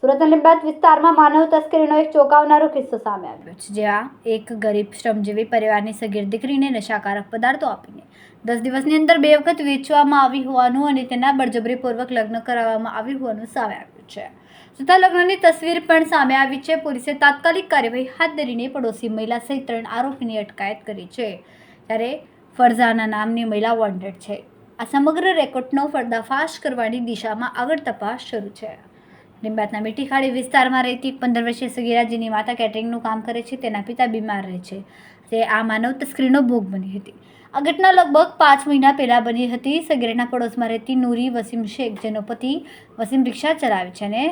સુરત લીંબાદ વિસ્તારમાં માનવ તસ્કરીનો એક ચોંકાવનારો કિસ્સો સામે આવ્યો છે, જ્યાં એક ગરીબ શ્રમજીવી પરિવારની સગીર દીકરીને નશાકારક પદાર્થો આપીને દસ દિવસની અંદર બે વખત વેચવામાં આવી હોવાનું અને તેના બળજબરીપૂર્વક લગ્ન કરાવવામાં આવ્યું હોવાનું સામે આવ્યું છે. તથા લગ્નની તસવીર પણ સામે આવી છે. પોલીસે તાત્કાલિક કાર્યવાહી હાથ ધરીને પડોશી મહિલા સહિત ત્રણ આરોપીની અટકાયત કરી છે ત્યારે ફરઝાના નામની મહિલા વોન્ટેડ છે. આ સમગ્ર રેકોર્ડનો પર્દાફાશ કરવાની દિશામાં આગળ તપાસ શરૂ છે. લીંબાતના મીઠીખાડી વિસ્તારમાં રહેતી પંદર વર્ષીય સગીરાજીની માતા કેટરિંગનું કામ કરે છે, તેના પિતા બીમાર રહે છે. તે આ માનવ તસ્કરીનો ભોગ બની હતી. આ ઘટના લગભગ પાંચ મહિના પહેલાં બની હતી. સગીરાના પડોશમાં રહેતી નૂરી વસીમ શેખ, જેનો પતિ વસીમ રિક્ષા ચલાવે છે અને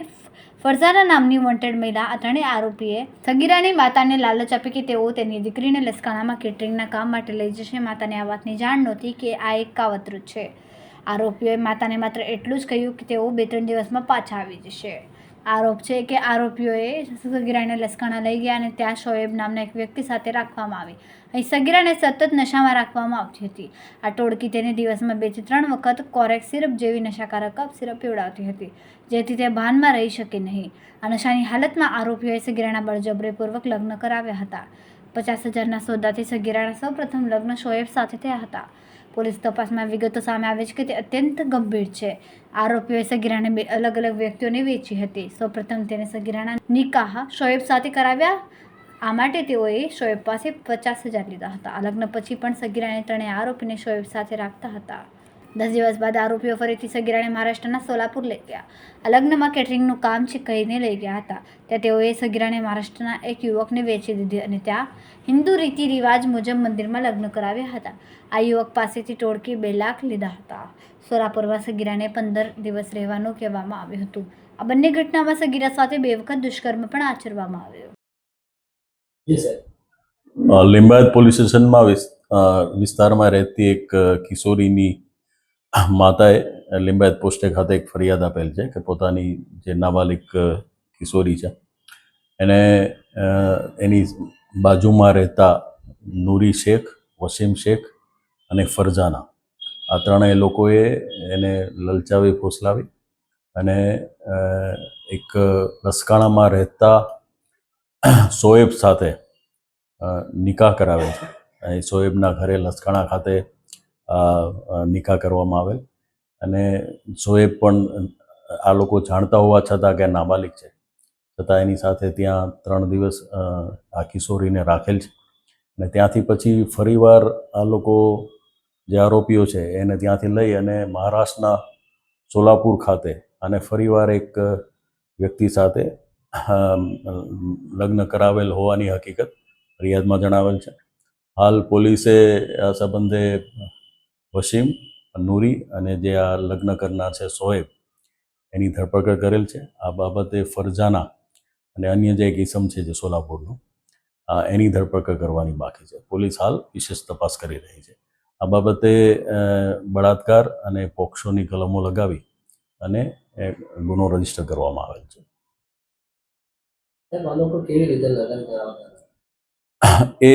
ફરઝાના નામની વોન્ટેડ મહિલા આ ત્રણેય આરોપીએ સગીરાની માતાને લાલચ આપી કે તેઓ તેની દીકરીને લસકાણામાં કેટરિંગના કામ માટે લઈ જશે. માતાને આ વાતની જાણ નહોતી કે આ એક કાવતરું છે. આરોપીઓએ માતાને માત્ર એટલું જ કહ્યું કે તેઓ બે ત્રણ દિવસમાં પાછા આવી જશે. આરોપ છે કે આરોપીઓએ સગીરાને લસકાણા લઈ ગયા અને ત્યાં શોએબ નામના એક વ્યક્તિ સાથે રાખવામાં આવી. અહીં સગીરાને સતત નશામાં રાખવામાં આવતી હતી. આ ટોળકી તેને દિવસમાં બેથી ત્રણ વખત કોરેક સિરપ જેવી નશાકારક સિરપ પીવડાવતી હતી, જેથી તે ભાનમાં રહી શકે નહીં. આ નશાની હાલતમાં આરોપીઓએ સગીરાના બળજબરીપૂર્વક લગ્ન કરાવ્યા હતા. પચાસ હજારના સોદાથી સગીરાના સૌપ્રથમ લગ્ન શોએબ સાથે થયા હતા. પોલીસ તપાસમાં વિગતો સામે આવે છે કે તે અત્યંત ગંભીર છે. આરોપીઓએ સગીરાને બે અલગ અલગ વ્યક્તિઓને વેચી હતી. સૌપ્રથમ તેને સગીરાના નિકાહ શોએબ સાથે કરાવ્યા. આ માટે તેઓએ શોએબ પાસે પચાસ હજાર લીધા હતા. આ લગ્ન પછી પણ સગીરાને ત્રણેય આરોપીને શોએબ સાથે રાખતા હતા. દસ દિવસ બાદ આરોપીઓ ફરીથી સગીરાને મહારાષ્ટ્રના સોલાપુર લઈ ગયા. આ લગ્નમાં કેટરિંગનું કામ છે કહીને લઈ ગયા હતા. ત્યાં તેઓએ સગીરાને મહારાષ્ટ્રના એક યુવકને વેચી દીધી અને ત્યાં હિન્દુ રીતિ રિવાજ મુજબ મંદિરમાં લગ્ન કરાવ્યા હતા. આ યુવક પાસેથી ટોળકી બે લાખ લીધા હતા. સોલાપુરમાં સગીરાને પંદર દિવસ રહેવાનું કહેવામાં આવ્યું હતું. આ બંને ઘટનામાં સગીરા સાથે બે વખત દુષ્કર્મ પણ આચરવામાં આવ્યો. જી સર અ, લિંબાયત પોલીસ સ્ટેશનમાં વિસ્તારમાં રહેતી એક કિશોરીની માતાએ લિંબાયત પોસ્ટે ખાતે એક ફરિયાદ આપેલ છે કે પોતાની જે નાબાલિક કિશોરી છે, એને એની બાજુમાં રહેતા નૂરી શેખ, વસીમ શેખ અને ફરજાના આ ત્રણેય લોકોએ એને લલચાવી, ફોસલાવી અને એક લસકાણામાં રહેતા સોએબ સાથે નિકાહ કરાવે છે. સોએબના ઘરે લસકાણા ખાતે નિકાહ કરવામાં આવેલ. અને સોએબ પણ આ લોકો જાણતા હોવા છતાં કે આ નાબાલિક છે, છતાં એની સાથે ત્યાં ત્રણ દિવસ આ કિશોરીને રાખેલ છે. અને ત્યાંથી પછી ફરીવાર આ લોકો જે આરોપીઓ છે એને ત્યાંથી લઈ અને મહારાષ્ટ્રના સોલાપુર ખાતે અને ફરીવાર એક વ્યક્તિ સાથે લગ્ન કરાવેલ હોવાની હકીકત ફરિયાદમાં જણાવેલ છે. હાલ પોલીસે આ સંબંધે વસીમ નૂરી અને જે આ લગ્ન કરનાર છે સોએબ એની ધરપકડ કરેલ છે. આ બાબતે ફરજાના અને અન્ય જે એક ઇસમ છે જે સોલાપુરનું એની ધરપકડ કરવાની બાકી છે. પોલીસ હાલ વિશેષ તપાસ કરી રહી છે. આ બાબતે બળાત્કાર અને પોક્સોની કલમો લગાવી અને ગુનો રજિસ્ટર કરવામાં આવેલ છે. એ